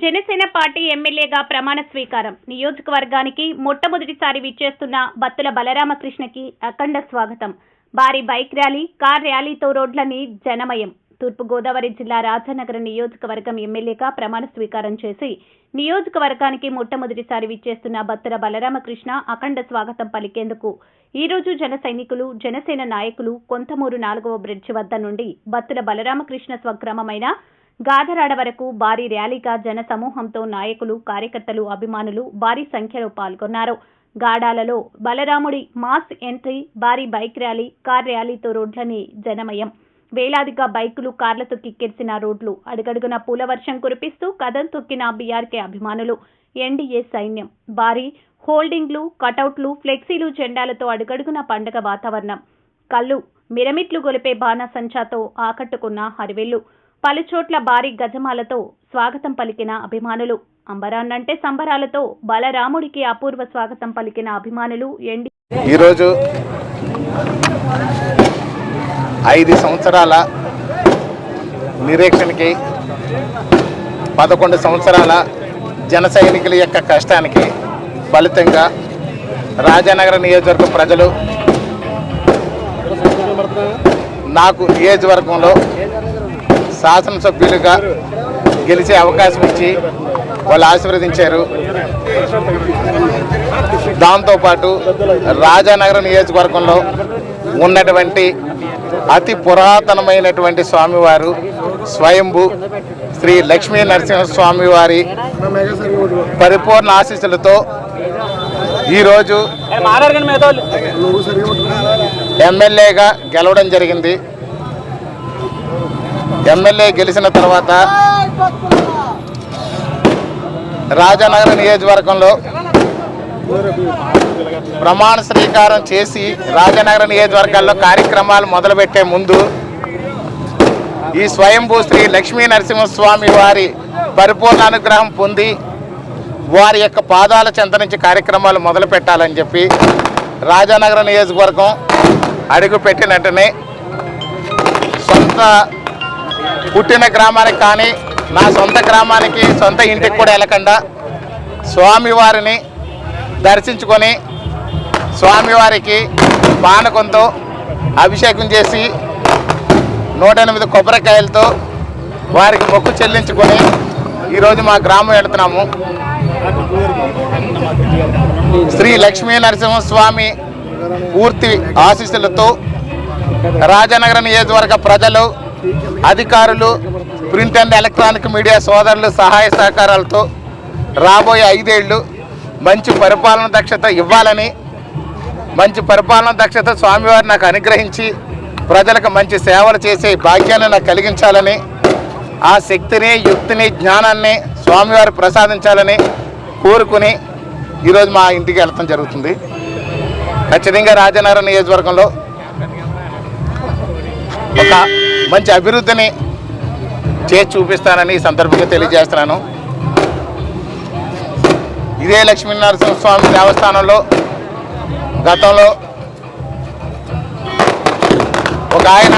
Janasena party ఎమ్మెల్యేగా ప్రమాణ స్వీకారం. నియోజకవర్గానికి మొట్టమొదటిసారి విచ్చేస్తున్న బత్తుల బలరామకృష్ణకి అఖండ స్వాగతం. భారీ బైక్ ర్యాలీ కార్ ర్యాలీతో రోడ్లని జనమయం. తూర్పుగోదావరి జిల్లా రాజానగరం నియోజకవర్గం ఎమ్మెల్యేగా ప్రమాణ స్వీకారం చేసి నియోజకవర్గానికి మొట్టమొదటిసారి విచ్చేస్తున్న బత్తుల బలరామకృష్ణ అఖండ స్వాగతం పలికేందుకు ఈ రోజు జన సైనికులు జనసేన నాయకులు కొంతమూరు నాలుగవ బ్రిడ్జి వద్ద నుండి బత్తుల బలరామకృష్ణ స్వగ్రామమైన గాధరాడ వరకు భారీ ర్యాలీగా జన సమూహంతో నాయకులు కార్యకర్తలు అభిమానులు భారీ సంఖ్యలో పాల్గొన్నారు. గాడాలలో బలరాముడి మాస్ ఎంట్రీ భారీ బైక్ ర్యాలీ కార్ ర్యాలీతో రోడ్లని జనమయం. వేలాదిగా బైకులు కార్లతో కిక్కిరిసిన రోడ్లు అడుగడుగున పూల వర్షం కురిపిస్తూ కదం తొక్కిన బీఆర్కే అభిమానులు. ఎన్డీఏ సైన్యం భారీ హోల్డింగ్లు కటౌట్లు ఫ్లెక్సీలు జెండాలతో అడుగడుగున పండగ వాతావరణం. కళ్ళు మిరమిట్లు గొలిపే బాణసంచాతో ఆకట్టుకున్న హరివెల్లు పలుచోట్ల భారీ గజమాలతో స్వాగతం పలికిన అభిమానులు. అంబరాన్నంటే సంబరాలతో బలరాముడికి అపూర్వ స్వాగతం పలికిన అభిమానులు ఎండి ఈరోజు ఐదు సంవత్సరాల నిరీక్షణకి పదకొండు సంవత్సరాల జన సైనికుల యొక్క కష్టానికి ఫలితంగా రాజానగర నియోజకవర్గ ప్రజలు నాకు నియోజకవర్గంలో శాసనసభ్యులుగా గెలిచే అవకాశం ఇచ్చి వాళ్ళు ఆశీర్వదించారు. దాంతోపాటు రాజానగరం నియోజకవర్గంలో ఉన్నటువంటి అతి పురాతనమైనటువంటి స్వామివారు స్వయంభు శ్రీ లక్ష్మీ నరసింహస్వామి వారి పరిపూర్ణ ఆశీస్సులతో ఈరోజు ఎమ్మెల్యేగా గెలవడం జరిగింది. ఎమ్మెల్యే గెలిచిన తర్వాత రాజానగర నియోజకవర్గంలో ప్రమాణ స్వీకారం చేసి రాజానగర నియోజకవర్గాల్లో కార్యక్రమాలు మొదలుపెట్టే ముందు ఈ స్వయంభూ శ్రీ లక్ష్మీ నరసింహస్వామి వారి పరిపూర్ణ అనుగ్రహం పొంది వారి యొక్క పాదాల చెంత నుంచి కార్యక్రమాలు మొదలు పెట్టాలని చెప్పి రాజానగర నియోజకవర్గం అడుగు పెట్టినట్టునే సొంత పుట్టిన గ్రామానికి కానీ నా సొంత గ్రామానికి సొంత ఇంటికి కూడా వెళ్ళకుండా స్వామివారిని దర్శించుకొని స్వామివారికి పానకంతో అభిషేకం చేసి నూట ఎనిమిది కొబ్బరికాయలతో వారికి మొక్కు చెల్లించుకొని ఈరోజు మా గ్రామం వెళుతున్నాము. శ్రీ లక్ష్మీ నరసింహస్వామి పూర్తి ఆశీస్సులతో రాజనగర నియోజకవర్గ ప్రజలు అధికారులు ప్రింట్ అండ్ ఎలక్ట్రానిక్ మీడియా సోదరులు సహాయ సహకారాలతో రాబోయే ఐదేళ్ళు మంచి పరిపాలన దక్షత ఇవ్వాలని మంచి పరిపాలన దక్షత స్వామివారు నాకు అనుగ్రహించి ప్రజలకు మంచి సేవలు చేసే భాగ్యాన్ని నాకు కలిగించాలని ఆ శక్తిని యుక్తిని జ్ఞానాన్ని స్వామివారు ప్రసాదించాలని కోరుకుని ఈరోజు మా ఇంటికి వెళ్ళటం జరుగుతుంది. ఖచ్చితంగా రాజనగరం నియోజకవర్గంలో ఒక మంచి అభివృద్ధిని చేసి చూపిస్తానని ఈ సందర్భంగా తెలియజేస్తున్నాను. ఇదే లక్ష్మీనరసింహస్వామి దేవస్థానంలో గతంలో ఒక ఆయన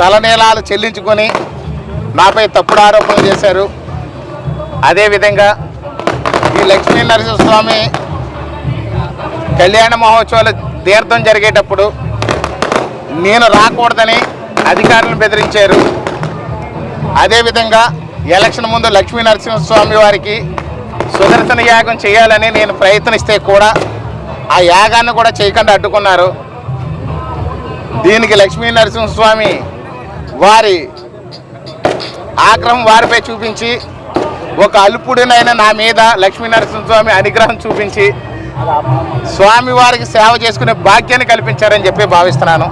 తలనీలాలు చెల్లించుకొని నాపై తప్పుడు ఆరోపణలు చేశారు. అదేవిధంగా ఈ లక్ష్మీ నరసింహస్వామి కళ్యాణ మహోత్సవాలు తీర్థం జరిగేటప్పుడు నేను రాకూడదని అధికారులను బెదిరించారు. అదేవిధంగా ఎలక్షన్ ముందు లక్ష్మీ నరసింహస్వామి వారికి సుదర్శన యాగం చేయాలని నేను ప్రయత్నిస్తే కూడా ఆ యాగాన్ని కూడా చేయకుండా అడ్డుకున్నారు. దీనికి లక్ష్మీ నరసింహస్వామి వారి ఆగ్రహం వారిపై చూపించి ఒక అల్పుడినైనా నా మీద లక్ష్మీ నరసింహస్వామి అనుగ్రహం చూపించి స్వామి వారికి సేవ చేసుకునే భాగ్యాన్ని కల్పించారని చెప్పి భావిస్తున్నాను.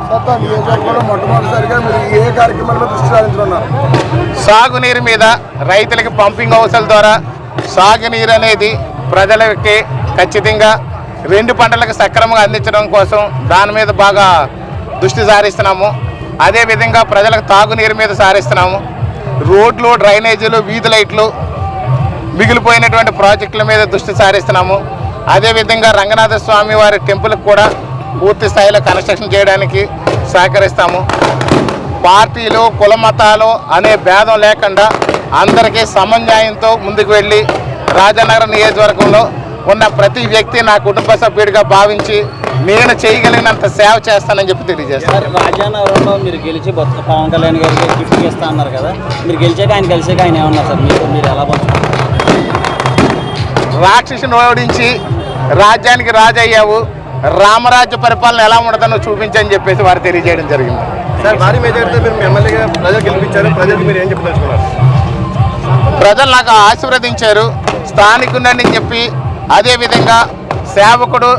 సాగునీరు మీద రైతులకి పంపింగ్ హౌస్ల ద్వారా సాగునీరు అనేది ప్రజలకి ఖచ్చితంగా రెండు పంటలకు సక్రమంగా అందించడం కోసం దాని మీద బాగా దృష్టి సారిస్తున్నాము. అదేవిధంగా ప్రజలకు తాగునీరు మీద సారిస్తున్నాము. రోడ్లు డ్రైనేజీలు వీధి లైట్లు మిగిలిపోయినటువంటి ప్రాజెక్టుల మీద దృష్టి సారిస్తున్నాము. అదేవిధంగా రంగనాథ స్వామి వారి టెంపుల్కి కూడా పూర్తి స్థాయిలో కన్స్ట్రక్షన్ చేయడానికి సహకరిస్తాము. పార్టీలు కుల మతాలు అనే భేదం లేకుండా అందరికీ సమన్యాయంతో ముందుకు వెళ్ళి రాజనగరం నియోజకవర్గంలో ఉన్న ప్రతి వ్యక్తి నా కుటుంబ సభ్యుడిగా భావించి నేను చేయగలిగినంత సేవ చేస్తానని చెప్పి తెలియజేస్తాను. రాజానగరంలో మీరు గెలిచి బొత్స పవన్ కళ్యాణ్ గారికి గిఫ్ట్ ఇస్తా అన్నారు కదా. మీరు గెలిచాక ఆయన కలిసాక ఆయన ఏమన్నారు సార్? మీరు మీరు ఎలా రాక్షసుని ఓడించి రాజ్యానికి రాజయ్యావు. రామరాజ్య పరిపాలన ఎలా ఉండదో చూపించని చెప్పేసి వారు తెలియజేయడం జరిగింది. సార్ భారీ మెజారిటీతో మీరు ఎమ్మెల్యేగా ప్రజలు గెలిపించారు. ప్రజలకు మీరు ఏం చెప్పదలుచుకున్నారు? ప్రజలు నాకు ఆశీర్వదించారు. స్థానికుడని చెప్పి అదేవిధంగా సేవకుడు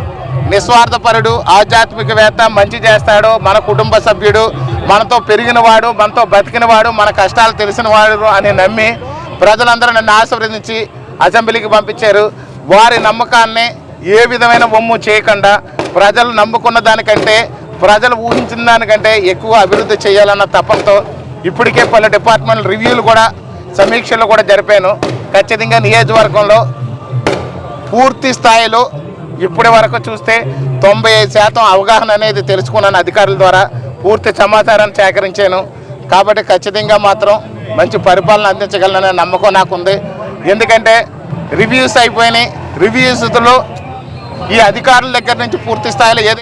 నిస్వార్థపరుడు ఆధ్యాత్మికవేత్త మంచి చేస్తాడు. మన కుటుంబ సభ్యుడు మనతో పెరిగినవాడు మనతో బతికినవాడు మన కష్టాలు తెలిసినవాడు అని నమ్మి ప్రజలందరూ నన్ను ఆశీర్వదించి అసెంబ్లీకి పంపించారు. వారి నమ్మకాన్ని ఏ విధమైన బొమ్ము చేయకుండా ప్రజలు నమ్ముకున్న దానికంటే ప్రజలు ఊహించిన దానికంటే ఎక్కువ అభివృద్ధి చేయాలన్న తపంతో ఇప్పటికే పలు డిపార్ట్మెంట్ రివ్యూలు కూడా సమీక్షలు కూడా జరిపాను. ఖచ్చితంగా నియోజకవర్గంలో పూర్తి స్థాయిలో ఇప్పటి వరకు చూస్తే తొంభై ఐదు శాతం అవగాహన అనేది తెలుసుకున్నాను అధికారుల ద్వారా. పూర్తి సమాచారాన్ని సేకరించాను. కాబట్టి ఖచ్చితంగా మాత్రం మంచి పరిపాలన అందించగలననే నమ్మకం నాకుంది. ఎందుకంటే రివ్యూస్ అయిపోయినాయి. రివ్యూస్లో ఈ అధికారుల దగ్గర నుంచి పూర్తి స్థాయిలో ఏది